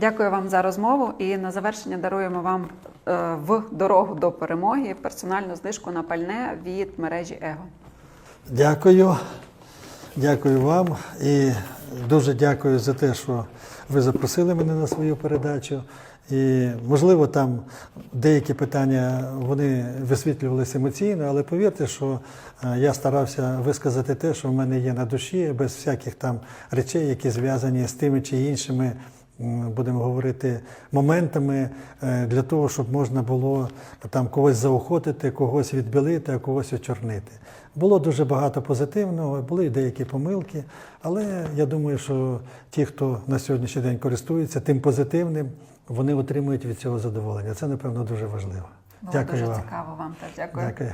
Дякую вам за розмову. І на завершення даруємо вам е, в дорогу до перемоги персональну знижку на пальне від мережі Его. Дякую. Дякую вам і дуже дякую за те, що ви запросили мене на свою передачу. І можливо, там деякі питання вони висвітлювалися емоційно, але повірте, що е, я старався висказати те, що в мене є на душі, без всяких там речей, які зв'язані з тими чи іншими, будемо говорити, моментами е, для того, щоб можна було там когось заохотити, когось відбілити, а когось очорнити. Було дуже багато позитивного, були й деякі помилки, але я думаю, що ті, хто на сьогоднішній день користується тим позитивним, вони отримують від цього задоволення. Це, напевно, дуже важливо. Було Дякую дуже вам. цікаво вам теж. Дякую. Дякую.